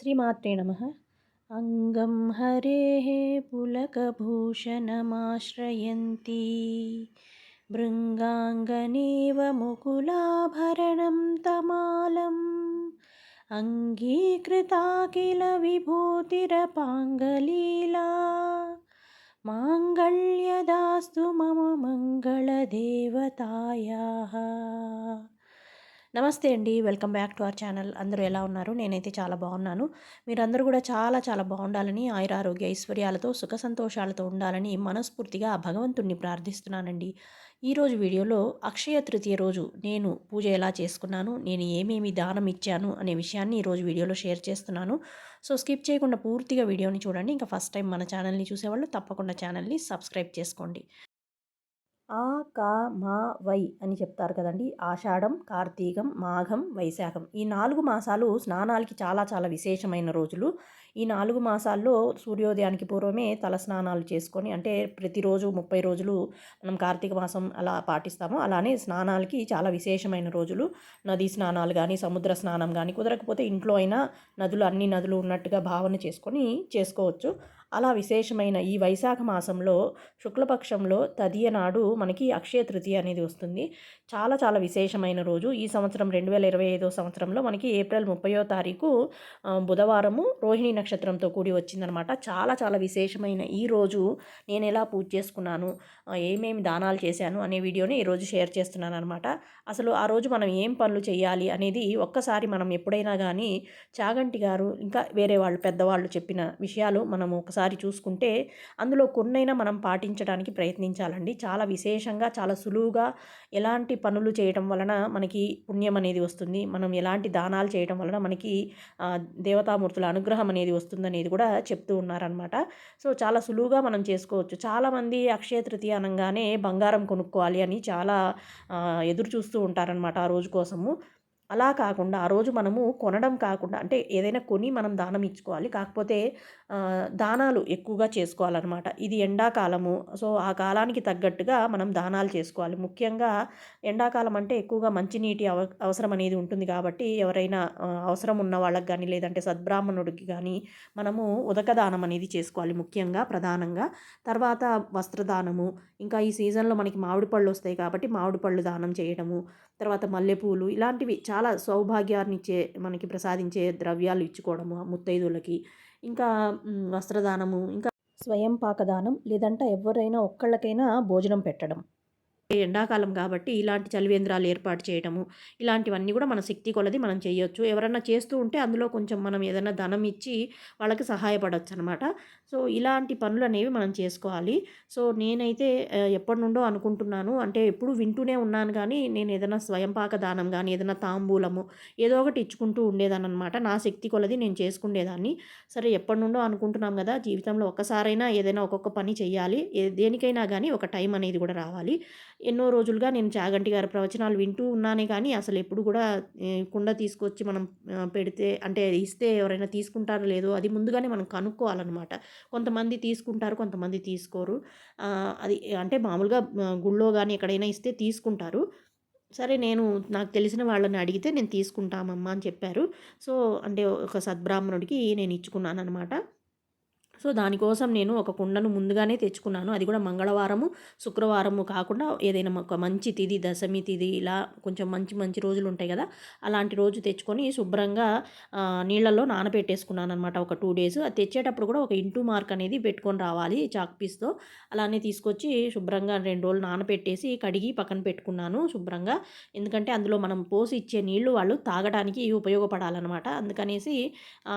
श्रीमात्रे नमः। अङ्गं हरेः पुलकभूषणमाश्रयन्ती। भृङ्गाङ्गनेव मुकुलाभरणं तमालम्। अङ्गीकृता किल विभूतिरपाङ्गलीला माङ्गल्यदास्तु मम मङ्गलदेवतायाः। నమస్తే అండి. Welcome back to our channel. అందరూ ఎలా ఉన్నారు? నేనైతే చాలా బాగున్నాను. మీరందరూ కూడా చాలా చాలా బాగుండాలని ఆయుర ఆరోగ్య ఐశ్వర్యాలతో సుఖ సంతోషాలతో ఉండాలని మనస్ఫూర్తిగా భగవంతుణ్ణి ప్రార్థిస్తున్నానండి. ఈరోజు వీడియోలో అక్షయ తృతీయ రోజు నేను పూజ ఎలా చేసుకున్నాను నేను ఏమేమి దానం ఇచ్చాను అనే విషయాన్ని ఈరోజు వీడియోలో షేర్ చేస్తున్నాను. సో స్కిప్ చేయకుండా పూర్తిగా వీడియోని చూడండి. ఇంకా ఫస్ట్ టైం మన ఛానల్ని చూసేవాళ్ళు తప్పకుండా ఛానల్ని సబ్స్క్రైబ్ చేసుకోండి. ఆ కా మా వై అని చెప్తారు కదండి. ఆషాఢం కార్తీకం మాఘం వైశాఖం. ఈ నాలుగు మాసాలు స్నానాలకి చాలా చాలా విశేషమైన రోజులు. ఈ నాలుగు మాసాల్లో సూర్యోదయానికి పూర్వమే తల స్నానాలు చేసుకొని అంటే ప్రతిరోజు ముప్పై రోజులు మనం కార్తీక మాసం అలా పాటిస్తాము అలానే స్నానాలకి చాలా విశేషమైన రోజులు. నదీ స్నానాలు కానీ సముద్ర స్నానం కానీ కుదరకపోతే ఇంట్లో అయినా నదులు అన్ని నదులు ఉన్నట్టుగా భావన చేసుకొని చేసుకోవచ్చు. అలా విశేషమైన ఈ వైశాఖ మాసంలో శుక్లపక్షంలో తదియ నాడు మనకి అక్షయ తృతీయ అనేది వస్తుంది. చాలా చాలా విశేషమైన రోజు. ఈ సంవత్సరం రెండు వేల ఇరవై ఐదో సంవత్సరంలో మనకి ఏప్రిల్ ముప్పయో తారీఖు బుధవారము రోహిణి నక్షత్రంతో కూడి వచ్చిందనమాట. చాలా చాలా విశేషమైన ఈ రోజు నేను ఎలా పూజ చేసుకున్నాను ఏమేమి దానాలు చేశాను అనే వీడియోని ఈరోజు షేర్ చేస్తున్నాను అనమాట అసలు ఆ రోజు మనం ఏం పనులు చేయాలి అనేది ఒక్కసారి మనం ఎప్పుడైనా కానీ చాగంటి గారు ఇంకా వేరే వాళ్ళు పెద్దవాళ్ళు చెప్పిన విషయాలు మనము ఒకసారి చూసుకుంటే అందులో కొన్నైనా మనం పాటించడానికి ప్రయత్నించాలండి. చాలా విశేషంగా చాలా సులువుగా ఎలాంటి పనులు చేయటం వలన మనకి పుణ్యం అనేది వస్తుంది. మనం ఎలాంటి దానాలు చేయటం వలన మనకి దేవతామూర్తుల అనుగ్రహం అనేది వస్తుందనేది కూడా చెప్తూ ఉన్నారనమాట సో చాలా సులువుగా మనం చేసుకోవచ్చు. చాలామంది అక్షయ తృతీయ అనగానే బంగారం కొనుక్కోవాలి అని చాలా ఎదురు చూస్తూ ఉంటారనమాట ఆ రోజు కోసము. అలా కాకుండా ఆ రోజు మనము కొనడం కాకుండా అంటే ఏదైనా కొని మనం దానం ఇచ్చుకోవాలి. కాకపోతే దానాలు ఎక్కువగా చేసుకోవాలన్నమాట. ఇది ఎండాకాలము. సో ఆ కాలానికి తగ్గట్టుగా మనం దానాలు చేసుకోవాలి. ముఖ్యంగా ఎండాకాలం అంటే ఎక్కువగా మంచినీటి అవ అవసరం అనేది ఉంటుంది కాబట్టి ఎవరైనా అవసరం ఉన్న వాళ్ళకి కానీ లేదంటే సద్బ్రాహ్మణుడికి కానీ మనము ఉదకదానం అనేది చేసుకోవాలి ముఖ్యంగా ప్రధానంగా. తర్వాత వస్త్రదానము. ఇంకా ఈ సీజన్లో మనకి మామిడి పళ్ళు వస్తాయి కాబట్టి మామిడి పళ్ళు దానం చేయడము. తర్వాత మల్లెపూలు ఇలాంటివి చాలా సౌభాగ్యాన్ని ఇచ్చే మనకి ప్రసాదించే ద్రవ్యాలు ఇచ్చుకోవడము ముత్తైదులకి. ఇంకా వస్త్రదానము ఇంకా స్వయం పాకదానం లేదంటే ఎవరైనా ఒక్కళ్ళకైనా భోజనం పెట్టడం. ఎండాకాలం కాబట్టి ఇలాంటి చలివేంద్రాలు ఏర్పాటు చేయడము ఇలాంటివన్నీ కూడా మన శక్తి కొలది మనం చేయొచ్చు. ఎవరన్నా చేస్తూ ఉంటే అందులో కొంచెం మనం ఏదైనా ధనం ఇచ్చి వాళ్ళకి సహాయపడవచ్చు అనమాట సో ఇలాంటి పనులు అనేవి మనం చేసుకోవాలి. సో నేనైతే ఎప్పటి నుండో అనుకుంటున్నాను. అంటే ఎప్పుడు వింటూనే ఉన్నాను కానీ నేను ఏదైనా స్వయంపాక దానం కానీ ఏదైనా తాంబూలము ఏదో ఒకటి ఇచ్చుకుంటూ ఉండేదాన్ని అనమాట నా శక్తి కొలది నేను చేసుకునేదాన్ని సరే ఎప్పటి నుండో అనుకుంటున్నాం కదా జీవితంలో ఒక్కసారైనా ఏదైనా ఒక్కొక్క పని చేయాలి దేనికైనా కానీ ఒక టైం అనేది కూడా రావాలి. ఎన్నో రోజులుగా నేను చాగంటి గారి ప్రవచనాలు వింటూ ఉన్నానే కానీ అసలు ఎప్పుడు కూడా కుండ తీసుకొచ్చి మనం పెడితే అంటే ఇస్తే ఎవరైనా తీసుకుంటారో లేదో అది ముందుగానే మనం కనుక్కోవాలన్నమాట. కొంతమంది తీసుకుంటారు కొంతమంది తీసుకోరు. అది అంటే మామూలుగా గుళ్ళో కానీ ఎక్కడైనా ఇస్తే తీసుకుంటారు. సరే నేను నాకు తెలిసిన వాళ్ళని అడిగితే నేను తీసుకుంటామమ్మా అని చెప్పారు. సో అంటే ఒక సద్బ్రాహ్మణుడికి నేను ఇచ్చుకున్నాను అనమాట సో దానికోసం నేను ఒక కుండను ముందుగానే తెచ్చుకున్నాను. అది కూడా మంగళవారము శుక్రవారము కాకుండా ఏదైనా ఒక మంచి తిది దశమి తిది ఇలా కొంచెం మంచి మంచి రోజులు ఉంటాయి కదా అలాంటి రోజు తెచ్చుకొని శుభ్రంగా నీళ్ళల్లో నానబెట్టేసుకున్నాను అనమాట ఒక టూ డేస్. అది తెచ్చేటప్పుడు కూడా ఒక ఇంటూ మార్క్ అనేది పెట్టుకొని రావాలి చాక్ పీస్తో. అలానే తీసుకొచ్చి శుభ్రంగా రెండు రోజులు నానబెట్టేసి కడిగి పక్కన పెట్టుకున్నాను శుభ్రంగా. ఎందుకంటే అందులో మనం పోసి ఇచ్చే నీళ్ళు వాళ్ళు తాగడానికి ఉపయోగపడాలన్నమాట. అందుకనేసి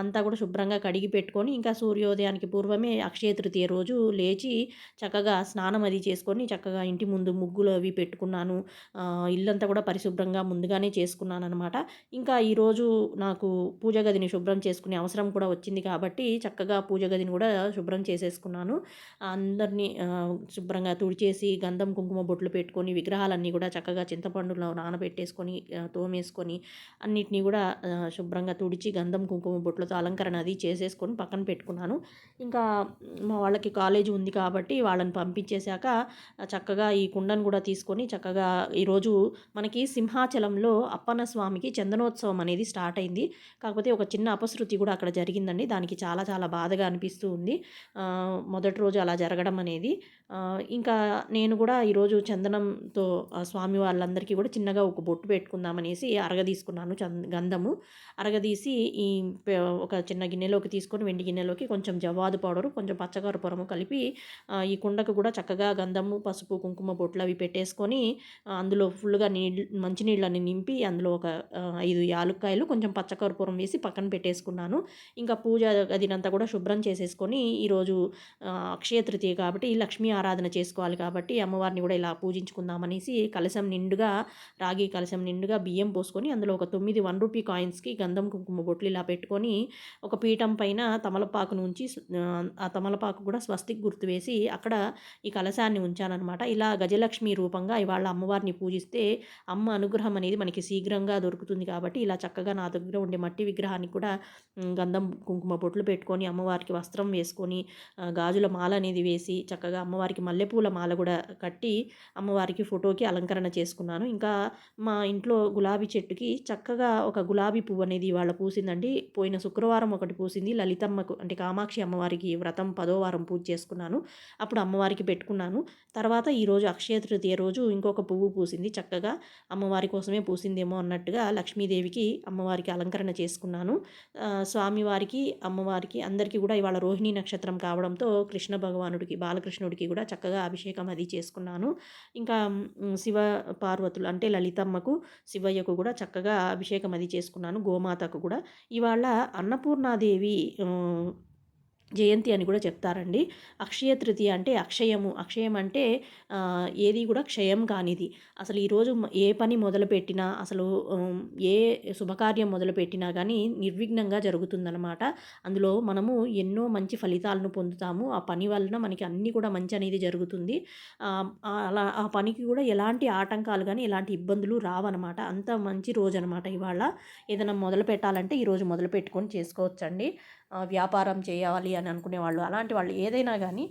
అంతా కూడా శుభ్రంగా కడిగి పెట్టుకొని ఇంకా సూర్యోదయానికి పూర్వమే అక్షయ తృతీయ రోజు లేచి చక్కగా స్నానం అది చేసుకొని చక్కగా ఇంటి ముందు ముగ్గులు అవి పెట్టుకున్నాను. ఇల్లంతా కూడా పరిశుభ్రంగా ముందుగానే చేసుకున్నాను అనమాట ఇంకా ఈరోజు నాకు పూజ గదిని శుభ్రం చేసుకునే అవసరం కూడా వచ్చింది కాబట్టి చక్కగా పూజ గదిని కూడా శుభ్రం చేసేసుకున్నాను. అందరినీ శుభ్రంగా తుడిచేసి గంధం కుంకుమ బొట్లు పెట్టుకొని విగ్రహాలన్నీ కూడా చక్కగా చింతపండులో నానబెట్టేసుకొని తోమేసుకొని అన్నిటినీ కూడా శుభ్రంగా తుడిచి గంధం కుంకుమ బొట్లతో అలంకరణ అది చేసేసుకొని పక్కన పెట్టుకున్నాను. ఇంకా మా వాళ్ళకి కాలేజీ ఉంది కాబట్టి వాళ్ళని పంపించేశాక చక్కగా ఈ కుండను కూడా తీసుకొని చక్కగా ఈరోజు మనకి సింహాచలంలో అప్పన్న స్వామికి చందనోత్సవం అనేది స్టార్ట్ అయింది. కాకపోతే ఒక చిన్న అపశృతి కూడా అక్కడ జరిగిందండి. దానికి చాలా చాలా బాధగా అనిపిస్తూ ఉంది. మొదటి రోజు అలా జరగడం అనేది. ఇంకా నేను కూడా ఈరోజు చందనంతో స్వామి వాళ్ళందరికీ కూడా చిన్నగా ఒక బొట్టు పెట్టుకుందామనేసి అరగదీసుకున్నాను చంద గంధము. అరగదీసి ఈ ఒక చిన్న గిన్నెలోకి తీసుకొని వెండి గిన్నెలోకి కొంచెం జవాదు పౌడరు కొంచెం పచ్చకరపురము కలిపి ఈ కుండకు కూడా చక్కగా గంధము పసుపు కుంకుమ బొట్లు అవి పెట్టేసుకొని అందులో ఫుల్గా నీళ్ళు మంచినీళ్ళని నింపి అందులో ఒక ఐదు యాలుక్కాయలు కొంచెం పచ్చకర్పూరం వేసి పక్కన పెట్టేసుకున్నాను. ఇంకా పూజ గదినంతా కూడా శుభ్రం చేసేసుకొని ఈరోజు అక్షయ తృతీయ కాబట్టి లక్ష్మీ ఆరాధన చేసుకోవాలి కాబట్టి అమ్మవారిని కూడా ఇలా పూజించుకుందామనేసి కలశం నిండుగా రాగి కలశం నిండుగా బియ్యం పోసుకొని అందులో ఒక తొమ్మిది వన్ రూపీ కాయిన్స్కి గంధం కుంకుమ బొట్లు ఇలా పెట్టుకొని ఒక పీఠం పైన తమలపాకును ఉంచి ఆ తమలపాకు కూడా స్వస్తికి గుర్తు వేసి అక్కడ ఈ కలశాన్ని ఉంచానన్నమాట. ఇలా గజలక్ష్మి రూపంగా ఇవాళ అమ్మవారిని పూజిస్తే అమ్మ అనుగ్రహం అనేది మనకి శీఘ్రంగా దొరుకుతుంది కాబట్టి ఇలా చక్కగా నా దగ్గర ఉండే మట్టి విగ్రహానికి కూడా గంధం కుంకుమ బొట్లు పెట్టుకొని అమ్మవారికి వస్త్రం వేసుకొని గాజుల మాల అనేది వేసి చక్కగా అమ్మవారి అమ్మవారికి మల్లెపూల మాల కూడా కట్టి అమ్మవారికి ఫోటోకి అలంకరణ చేసుకున్నాను. ఇంకా మా ఇంట్లో గులాబీ చెట్టుకి చక్కగా ఒక గులాబీ పువ్వు అనేది ఇవాళ పూసిందండి. పోయిన శుక్రవారం ఒకటి పూసింది. లలితమ్మకు అంటే కామాక్షి అమ్మవారికి వ్రతం పదో వారం పూజ చేసుకున్నాను. అప్పుడు అమ్మవారికి పెట్టుకున్నాను. తర్వాత ఈరోజు అక్షయ తృతీయ రోజు ఇంకొక పువ్వు పూసింది. చక్కగా అమ్మవారి కోసమే పూసిందేమో అన్నట్టుగా లక్ష్మీదేవికి అమ్మవారికి అలంకరణ చేసుకున్నాను. స్వామివారికి అమ్మవారికి అందరికీ కూడా ఇవాళ రోహిణి నక్షత్రం కావడంతో కృష్ణ భగవానుడికి బాలకృష్ణుడికి కూడా కూడా చక్కగా అభిషేకం అది చేసుకున్నాను. ఇంకా శివ పార్వతులు అంటే లలితమ్మకు శివయ్యకు కూడా చక్కగా అభిషేకం అది చేసుకున్నాను. గోమాతకు కూడా. ఇవాళ అన్నపూర్ణాదేవి జయంతి అని కూడా చెప్తారండి. అక్షయ తృతీయ అంటే అక్షయము. అక్షయం అంటే ఏది కూడా క్షయం కానిది. అసలు ఈరోజు ఏ పని మొదలుపెట్టినా అసలు ఏ శుభకార్యం మొదలుపెట్టినా కానీ నిర్విఘ్నంగా జరుగుతుందన్నమాట. అందులో మనము ఎన్నో మంచి ఫలితాలను పొందుతాము. ఆ పని వలన మనకి అన్నీ కూడా మంచి అనేది జరుగుతుంది. అలా ఆ పనికి కూడా ఎలాంటి ఆటంకాలు కానీ ఎలాంటి ఇబ్బందులు రావన్నమాట. అంత మంచి రోజు అనమాట ఇవాళ. ఏదైనా మొదలు పెట్టాలంటే ఈరోజు మొదలు పెట్టుకొని చేసుకోవచ్చండి వ్యాపారం చేయాలి అని అనుకునే వాళ్ళు అలాంటి వాళ్ళు ఏదైనా కానీ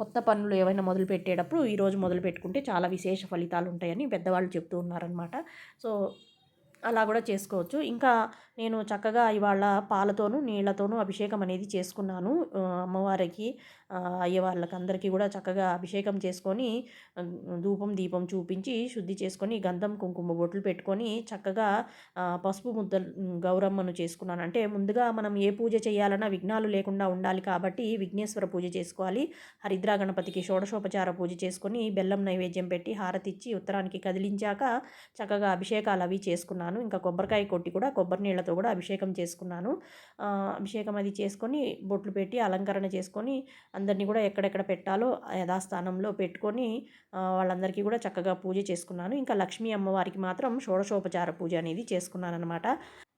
కొత్త పనులు ఏవైనా మొదలు పెట్టేటప్పుడు ఈరోజు మొదలు పెట్టుకుంటే చాలా విశేష ఫలితాలు ఉంటాయని పెద్దవాళ్ళు చెప్తూ ఉన్నారనమాట సో అలా కూడా చేసుకోవచ్చు. ఇంకా నేను చక్కగా ఇవాళ పాలతోనూ నీళ్ళతోనూ అభిషేకం అనేది చేసుకున్నాను. అమ్మవారికి అయ్యవాళ్ళకి అందరికీ కూడా చక్కగా అభిషేకం చేసుకొని ధూపం దీపం చూపించి శుద్ధి చేసుకొని గంధం కుంకుమ బొట్లు పెట్టుకొని చక్కగా పసుపు ముద్ద గౌరమ్మను చేసుకున్నాను అంటే ముందుగా మనం ఏ పూజ చేయాలన్నా విఘ్నాలు లేకుండా ఉండాలి కాబట్టి విఘ్నేశ్వర పూజ చేసుకోవాలి. హరిద్రా గణపతికి షోడశోపచార పూజ చేసుకొని బెల్లం నైవేద్యం పెట్టి హారతిచ్చి ఉత్తరానికి కదిలించాక చక్కగా అభిషేకాలు అవి చేసుకున్నాను. ఇంకా కొబ్బరికాయ కొట్టి కూడా కొబ్బరి నీళ్ళతో కూడా అభిషేకం చేసుకున్నాను. అభిషేకం అది చేసుకొని బొట్లు పెట్టి అలంకరణ చేసుకొని అందరినీ కూడా ఎక్కడెక్కడ పెట్టాలో యథాస్థానంలో పెట్టుకొని వాళ్ళందరికీ కూడా చక్కగా పూజ చేసుకున్నాను. ఇంకా లక్ష్మీ అమ్మవారికి మాత్రం షోడశోపచార పూజ అనేది చేసుకున్నాను అనమాట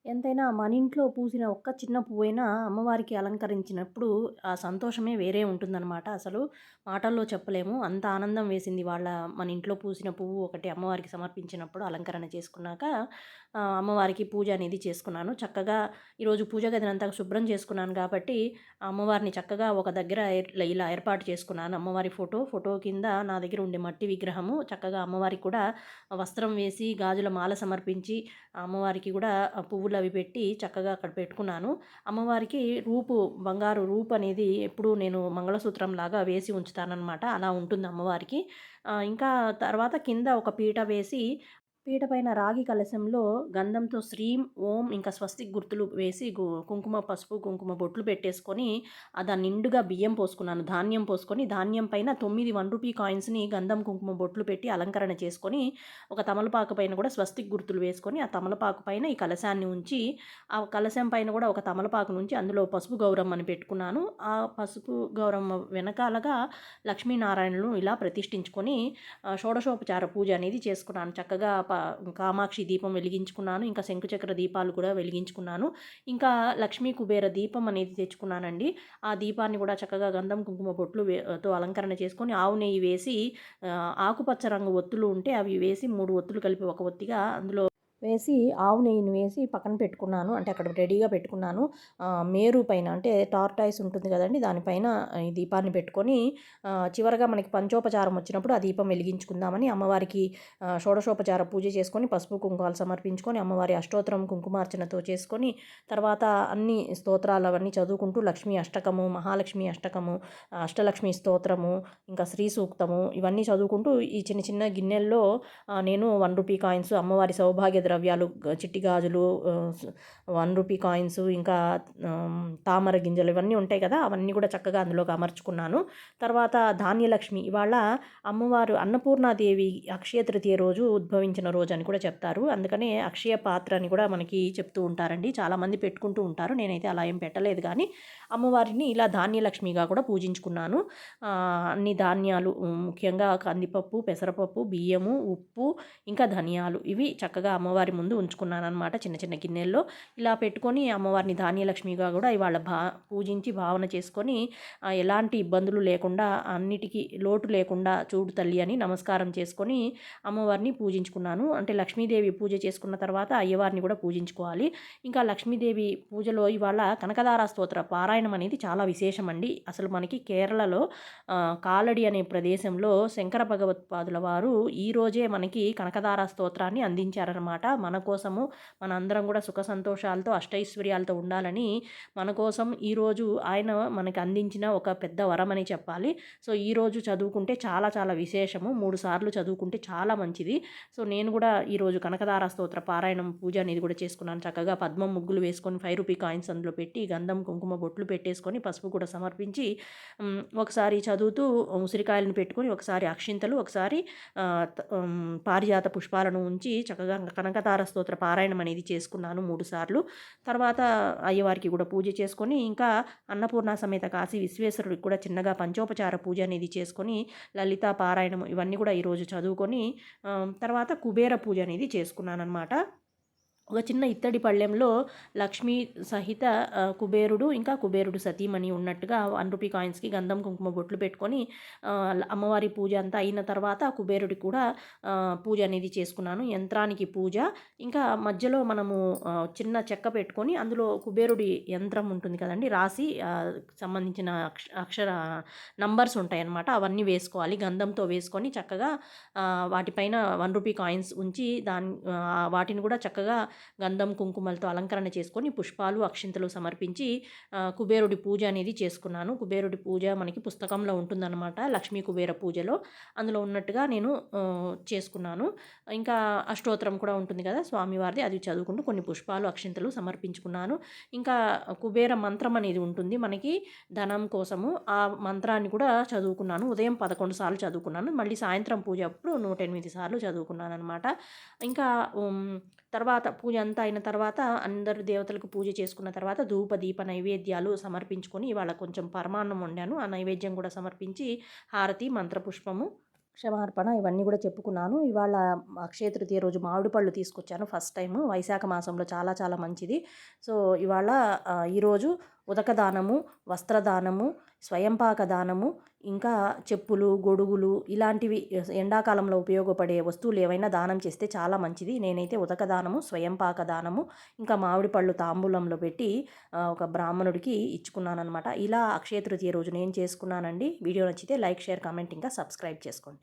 ఎంతైనా మన ఇంట్లో పూసిన ఒక్క చిన్న పువ్వైనా అమ్మవారికి అలంకరించినప్పుడు ఆ సంతోషమే వేరే ఉంటుందన్నమాట. అసలు మాటల్లో చెప్పలేము. అంత ఆనందం వేసింది వాళ్ళ మన ఇంట్లో పూసిన పువ్వు ఒకటి అమ్మవారికి సమర్పించినప్పుడు అలంకరణ చేసుకున్నాక అమ్మవారికి పూజ అనేది చేసుకున్నాను. చక్కగా ఈరోజు పూజ గదినంతా శుభ్రం చేసుకున్నాను కాబట్టి అమ్మవారిని చక్కగా ఒక దగ్గర ఇలా ఏర్పాటు చేసుకున్నాను. అమ్మవారి ఫోటో ఫోటో కింద నా దగ్గర ఉండే మట్టి విగ్రహము. చక్కగా అమ్మవారికి కూడా వస్త్రం వేసి గాజుల మాల సమర్పించి అమ్మవారికి కూడా పువ్వు పువ్వులు అవి పెట్టి చక్కగా అక్కడ పెట్టుకున్నాను. అమ్మవారికి రూపు బంగారు రూపు అనేది ఎప్పుడు నేను మంగళసూత్రం లాగా వేసి ఉంచుతానన్నమాట. అలా ఉంటుంది అమ్మవారికి. ఇంకా తర్వాత కింద ఒక పీట వేసి పీట పైన రాగి కలశంలో గంధంతో శ్రీం ఓం ఇంకా స్వస్తిక్ గుర్తులు వేసి కుంకుమ పసుపు కుంకుమ బొట్లు పెట్టేసుకొని దాని నిండుగా బియ్యం పోసుకున్నాను. ధాన్యం పోసుకొని ధాన్యం పైన తొమ్మిది వన్ రూపీ కాయిన్స్ని గంధం కుంకుమ బొట్లు పెట్టి అలంకరణ చేసుకొని ఒక తమలపాకు పైన కూడా స్వస్తిక్ గుర్తులు వేసుకొని ఆ తమలపాకు పైన ఈ కలశాన్ని ఉంచి ఆ కలశం పైన కూడా ఒక తమలపాకు నుంచి అందులో పసుపు గౌరమ్మని పెట్టుకున్నాను. ఆ పసుపు గౌరమ్మ వెనకాలగా లక్ష్మీనారాయణను ఇలా ప్రతిష్ఠించుకొని షోడశోపచార పూజ అనేది చేసుకున్నాను. చక్కగా కామాక్షి దీపం వెలిగించుకున్నాను. ఇంకా శంకుచక్ర దీపాలు కూడా వెలిగించుకున్నాను. ఇంకా లక్ష్మీ కుబేర దీపం అనేది తెచ్చుకున్నానండి. ఆ దీపాన్ని కూడా చక్కగా గంధం కుంకుమ బొట్లు తో అలంకరణ చేసుకొని ఆవు నెయ్యి వేసి ఆకుపచ్చ రంగు ఒత్తులు ఉంటే అవి వేసి మూడు ఒత్తులు కలిపి ఒక ఒత్తిగా అందులో వేసి ఆవు నెయ్యిని వేసి పక్కన పెట్టుకున్నాను. అంటే అక్కడ రెడీగా పెట్టుకున్నాను. మేరు పైన అంటే టార్టాయిస్ ఉంటుంది కదండి దానిపైన ఈ దీపాన్ని పెట్టుకొని చివరగా మనకి పంచోపచారం వచ్చినప్పుడు ఆ దీపం వెలిగించుకుందామని అమ్మవారికి షోడశోపచార పూజ చేసుకొని పసుపు కుంకుమాలు సమర్పించుకొని అమ్మవారి అష్టోత్తరం కుంకుమార్చనతో చేసుకొని తర్వాత అన్ని స్తోత్రాలు అవన్నీ చదువుకుంటూ లక్ష్మీ అష్టకము మహాలక్ష్మి అష్టకము అష్టలక్ష్మి స్తోత్రము ఇంకా శ్రీ సూక్తము ఇవన్నీ చదువుకుంటూ ఈ చిన్న చిన్న గిన్నెల్లో నేను వన్ రూపీ కాయిన్స్ అమ్మవారి సౌభాగ్య ద్రవ్యాలు చిట్టి గాజులు వన్ రూపీ కాయిన్స్ ఇంకా తామర గింజలు ఇవన్నీ ఉంటాయి కదా అవన్నీ కూడా చక్కగా అందులోకి అమర్చుకున్నాను. తర్వాత ధాన్యలక్ష్మి ఇవాళ అమ్మవారు అన్నపూర్ణాదేవి అక్షయ తృతీయ రోజు ఉద్భవించిన రోజు అని కూడా చెప్తారు. అందుకనే అక్షయ పాత్ర అని కూడా మనకి చెప్తూ ఉంటారండి. చాలామంది పెట్టుకుంటూ ఉంటారు. నేనైతే అలా ఏం పెట్టలేదు కానీ అమ్మవారిని ఇలా ధాన్యలక్ష్మిగా కూడా పూజించుకున్నాను. అన్ని ధాన్యాలు ముఖ్యంగా కందిపప్పు పెసరపప్పు బియ్యము ఉప్పు ఇంకా ధనియాలు ఇవి చక్కగా అమ్మవారి ముందు ఉంచుకున్నాను అనమాట చిన్న చిన్న గిన్నెల్లో. ఇలా పెట్టుకొని అమ్మవారిని ధాన్యలక్ష్మిగా కూడా ఇవాళ భా పూజించి భావన చేసుకొని ఎలాంటి ఇబ్బందులు లేకుండా అన్నిటికీ లోటు లేకుండా చూడు తల్లి అని నమస్కారం చేసుకొని అమ్మవారిని పూజించుకున్నాను. అంటే లక్ష్మీదేవి పూజ చేసుకున్న తర్వాత అయ్యవారిని కూడా పూజించుకోవాలి. ఇంకా లక్ష్మీదేవి పూజలో ఇవాళ కనకదార స్తోత్ర పారాయణం అనేది చాలా విశేషం అండి అసలు మనకి కేరళలో కాలడి అనే ప్రదేశంలో శంకర భగవత్పాదుల వారు ఈరోజే మనకి కనకదార స్తోత్రాన్ని అందించారనమాట మన కోసము మన అందరం కూడా సుఖ సంతోషాలతో అష్టైశ్వర్యాలతో ఉండాలని మన కోసం ఈరోజు ఆయన మనకి అందించిన ఒక పెద్ద వరం అని చెప్పాలి. సో ఈరోజు చదువుకుంటే చాలా చాలా విశేషము. మూడు సార్లు చదువుకుంటే చాలా మంచిది. సో నేను కూడా ఈరోజు కనకదార స్తోత్ర పారాయణం పూజ అనేది కూడా చేసుకున్నాను. చక్కగా పద్మం ముగ్గులు వేసుకొని ఫైవ్ రూపీ కాయిన్స్ అందులో పెట్టి గంధం కుంకుమ బొట్లు పెట్టేసుకొని పసుపు కూడా సమర్పించి ఒకసారి చదువుతూ ఉసిరికాయలను పెట్టుకొని ఒకసారి అక్షింతలు ఒకసారి పారిజాత పుష్పాలను ఉంచి చక్కగా కనక కనకతార స్తోత్ర పారాయణం అనేది చేసుకున్నాను మూడు సార్లు. తర్వాత అయ్యవారికి కూడా పూజ చేసుకొని ఇంకా అన్నపూర్ణ సమేత కాశీ విశ్వేశ్వరుడికి కూడా చిన్నగా పంచోపచార పూజ అనేది చేసుకొని లలిత పారాయణం ఇవన్నీ కూడా ఈరోజు చదువుకొని తర్వాత కుబేర పూజ అనేది చేసుకున్నాను అనమాట ఒక చిన్న ఇత్తడి పళ్ళెంలో లక్ష్మీ సహిత కుబేరుడు ఇంకా కుబేరుడు సతీమణి ఉన్నట్టుగా వన్ రూపీ కాయిన్స్కి గంధం కుంకుమ బొట్లు పెట్టుకొని అమ్మవారి పూజ అంతా అయిన తర్వాత కుబేరుడి కూడా పూజ అనేది చేసుకున్నాను. యంత్రానికి పూజ. ఇంకా మధ్యలో మనము చిన్న చెక్క పెట్టుకొని అందులో కుబేరుడి యంత్రం ఉంటుంది కదండి రాసి సంబంధించిన అక్ష అక్షర నంబర్స్ ఉంటాయి అన్నమాట అవన్నీ వేసుకోవాలి. గంధంతో వేసుకొని చక్కగా వాటిపైన వన్ రూపీ కాయిన్స్ ఉంచి దాని వాటిని కూడా చక్కగా గంధం కుంకుమలతో అలంకరణ చేసుకొని పుష్పాలు అక్షింతలు సమర్పించి కుబేరుడి పూజ అనేది చేసుకున్నాను. కుబేరుడి పూజ మనకి పుస్తకంలో ఉంటుందన్నమాట లక్ష్మీ కుబేర పూజలో. అందులో ఉన్నట్టుగా నేను చేసుకున్నాను. ఇంకా అష్టోత్తరం కూడా ఉంటుంది కదా స్వామివారిది అది చదువుకుంటూ కొన్ని పుష్పాలు అక్షింతలు సమర్పించుకున్నాను. ఇంకా కుబేర మంత్రం అనేది ఉంటుంది మనకి ధనం కోసము. ఆ మంత్రాన్ని కూడా చదువుకున్నాను. ఉదయం పదకొండు సార్లు చదువుకున్నాను. మళ్ళీ సాయంత్రం పూజ అప్పుడు నూట ఎనిమిది సార్లు చదువుకున్నాను అనమాట ఇంకా తర్వాత పూజ అంతా అయిన తర్వాత అందరు దేవతలకు పూజ చేసుకున్న తర్వాత ధూప దీప నైవేద్యాలు సమర్పించుకొని ఇవాళ కొంచెం పరమాన్నం వండాను. ఆ నైవేద్యం కూడా సమర్పించి హారతి మంత్రపుష్పము క్షమార్పణ ఇవన్నీ కూడా చెప్పుకున్నాను. ఇవాళ అక్షయతృతీయ రోజు మామిడి పళ్ళు తీసుకొచ్చాను ఫస్ట్ టైం వైశాఖ మాసంలో చాలా చాలా మంచిది. సో ఇవాళ ఈరోజు ఉదకదానము వస్త్రదానము స్వయంపాక దానము ఇంకా చెప్పులు గొడుగులు ఇలాంటివి ఎండాకాలంలో ఉపయోగపడే వస్తువులు ఏవైనా దానం చేస్తే చాలా మంచిది. నేనైతే ఉదక దానము స్వయంపాక దానము ఇంకా మామిడి పళ్ళు తాంబూలంలో పెట్టి ఒక బ్రాహ్మణుడికి ఇచ్చుకున్నానమాట ఇలా అక్షయ తృతీయ రోజు నేను చేసుకున్నానండి? వీడియో నచ్చితే లైక్ షేర్ కామెంట్ ఇంకా సబ్స్క్రైబ్ చేసుకోండి.